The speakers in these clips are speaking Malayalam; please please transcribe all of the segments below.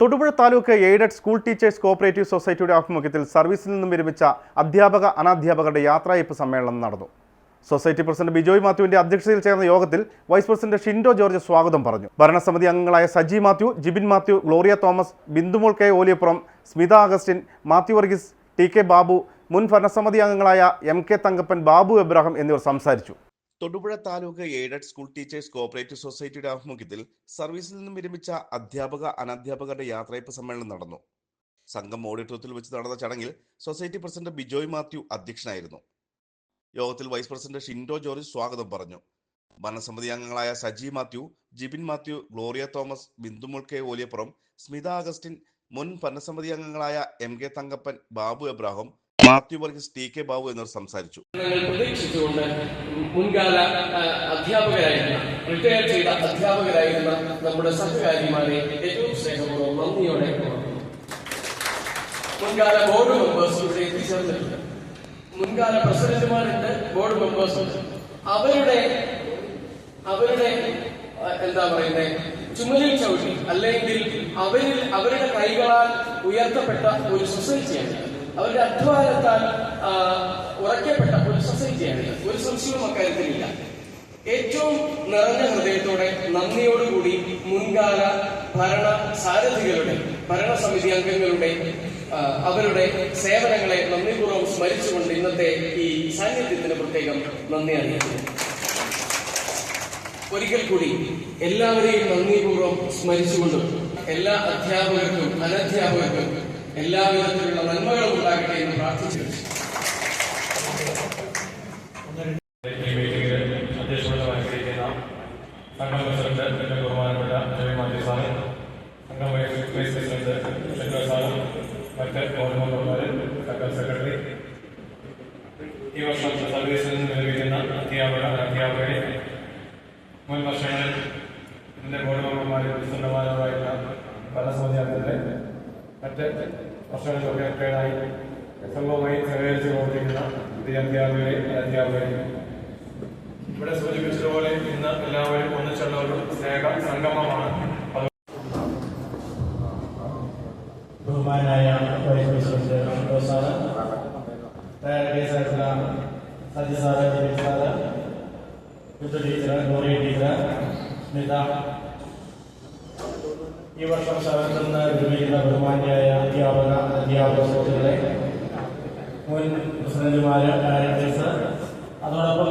Thodupuzha taluk aided school teachers cooperative സൊസൈറ്റിയുടെ ആഭിമുഖ്യത്തിൽ സർവീസിൽ നിന്നും വിരമിച്ച അധ്യാപക അനാധ്യാപകരുടെ യാത്രായപ്പ് സമ്മേളനം നടന്നു. സൊസൈറ്റി പ്രസിഡന്റ് ബിജോയ് മാത്യുവിന്റെ അധ്യക്ഷതയിൽ ചേർന്ന യോഗത്തിൽ വൈസ് പ്രസിഡന്റ് ഷിൻഡോ ജോർജ് സ്വാഗതം പറഞ്ഞു. ഭരണസമിതി അംഗങ്ങളായ Saji Mathew Jibin Mathew Gloria Thomas Bindumol K Oliyappuram Smitha Augustine Mathew Varghese T K Babu മുൻ ഭരണസമിതി അംഗങ്ങളായ എം കെ തങ്കപ്പൻ ബാബു എബ്രാഹിം എന്നിവർ സംസാരിച്ചു. Thodupuzha taluk aided school teachers cooperative സൊസൈറ്റിയുടെ ആഭിമുഖ്യത്തിൽ സർവീസിൽ നിന്നും വിരമിച്ച അധ്യാപക അനധ്യാപകരുടെ യാത്രയപ്പ് സമ്മേളനം നടന്നു. സംഘം ഓഡിറ്റോറിയത്തിൽ വെച്ച് നടന്ന ചടങ്ങിൽ സൊസൈറ്റി പ്രസിഡന്റ് ബിജോയ് മാത്യു അധ്യക്ഷനായിരുന്നു. യോഗത്തിൽ വൈസ് പ്രസിഡന്റ് ഷിൻഡോ ജോർജ് സ്വാഗതം പറഞ്ഞു. ഭരണസമിതി അംഗങ്ങളായ സജി മാത്യു ജിബിൻ മാത്യു ഗ്ലോറിയ തോമസ് ബിന്ദുമുൾ കെ ഓലിയപ്പുറം സ്മിത അഗസ്റ്റിൻ മുൻ ഭരണസമിതി അംഗങ്ങളായ M K Thankappan Babu Abraham Mathew Varghese T K Babu എന്നിവർ സംസാരിച്ചു. പ്രതീക്ഷിച്ചുകൊണ്ട് മുൻകാല അധ്യാപകരായിരുന്ന റിട്ടയർ ചെയ്ത അധ്യാപകരായിരുന്ന നമ്മുടെ സഹകാരിമാരെ ഏറ്റവും സ്നേഹപൂർവം നന്ദിയോടെ. മുൻകാല ബോർഡ് മെമ്പേഴ്സ് ഇവിടെ എത്തിച്ചേർന്നിട്ടുണ്ട്. മുൻകാല പ്രസിഡന്റുമാരുണ്ട് ബോർഡ് മെമ്പേഴ്സ് അവരുടെ അവരുടെ എന്താ പറയുന്നത് ചുമലിൽ ചവിട്ടി അല്ലെങ്കിൽ അവരിൽ അവരുടെ കൈകളാൽ ഉയർത്തപ്പെട്ട ഒരു സൊസൈറ്റിയാണ് അവരുടെ അധ്വാനത്താൽ ഒരു സൊസൈറ്റിയാണ് ഒരു സംശയവും അക്കാര്യത്തിലില്ല. ഏറ്റവും നിറഞ്ഞ ഹൃദയത്തോടെ നന്ദിയോടുകൂടി മുൻകാല ഭരണ സാരഥികളുടെ ഭരണസമിതി അംഗങ്ങളുടെ അവരുടെ സേവനങ്ങളെ നന്ദിപൂർവം സ്മരിച്ചുകൊണ്ട് ഇന്നത്തെ ഈ സാന്നിധ്യത്തിന് പ്രത്യേകം നന്ദി അറിയിക്കുന്നു. ഒരിക്കൽ കൂടി എല്ലാവരെയും നന്ദിപൂർവം സ്മരിച്ചുകൊണ്ടും എല്ലാ അധ്യാപകർക്കും അനധ്യാപകർക്കും എല്ലാവിധത്തിലുള്ള നന്മകളും ഉണ്ടാകട്ടെ എന്ന് പ്രാർത്ഥിച്ചു. സംഘം പ്രസിഡന്റ് എന്റെ ബഹുമാനപ്പെട്ട ജോയ് മാത്യു സാറ് സംഘം വൈസ് വൈസ് പ്രസിഡന്റ് ഷെൻഡോ സാറും മറ്റ് ബോർഡ് മെമ്പർമാര് സംഘം സെക്രട്ടറി. ഈ വർഷം സർവീസിൽ നിന്ന് വിരമിക്കുന്ന അധ്യാപക അധ്യാപകരെ മുൻ വർഷങ്ങളിൽ ഇതിന്റെ ബോർഡ് മെമ്പർമാരെ പ്രസിഡന്റുമാരുമായിട്ടുള്ള ഭരണസമിതി അംഗങ്ങളെ മറ്റ് വർഷങ്ങളിലൊക്കെ റിട്ടയർഡായി സംഘവുമായി സഹകരിച്ച് പ്രവർത്തിക്കുന്ന പുതിയ അധ്യാപകരെ ഇവിടെ സൂചിപ്പിച്ചതുപോലെ ഇന്ന് എല്ലാവരും ഒന്നിച്ചുള്ള ഒരു സ്നേഹ സംഗമമാണ്. ബഹുമാനായ vice president Shindo sir Saji sir sir teacher Gori teacher ഈ വർഷം സദസ്സിൽ നിന്ന് വിരമിക്കുന്ന ബഹുമാന്യായ അധ്യാപക അധ്യാപക സുഹൃത്തുക്കളെ മുൻ പ്രസിഡന്റുമാര് ഡയറക്ടേഴ്സ് അതോടൊപ്പം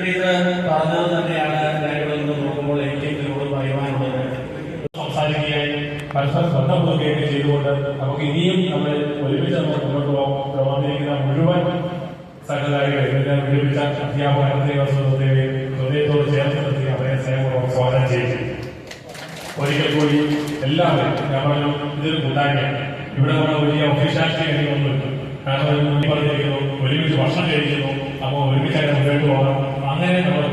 ടീച്ചർ പറഞ്ഞത് തന്നെയാണ് കാര്യങ്ങളിൽ നിന്ന് നോക്കുമ്പോൾ എനിക്ക് ഇതിനോട് പറയുവാനുള്ളത്. സംസാരിക്കുകയും പരസ്പരം ശ്രദ്ധ കൊടുക്കുകയൊക്കെ ചെയ്തുകൊണ്ട് നമുക്ക് ഇനിയും നമ്മൾ ഒരുമിച്ച് നമ്മൾ മുന്നോട്ട് പോകാൻ ഒരിക്കൽ കൂടി എല്ലാവരും ഞാൻ പറഞ്ഞു ഇതൊരു കൂട്ടായ്മ ഇവിടെ നമ്മൾ വലിയ ഒഫീഷ്യാലിറ്റി കാര്യങ്ങളൊന്നുമില്ല കാരണം പറഞ്ഞിരിക്കുന്നു ഒരുമിച്ച് ഭക്ഷണം കഴിക്കുന്നു അപ്പോൾ ഒരുമിച്ചായിട്ട് മുന്നോട്ട് പോകണം. അങ്ങനെ നമ്മൾ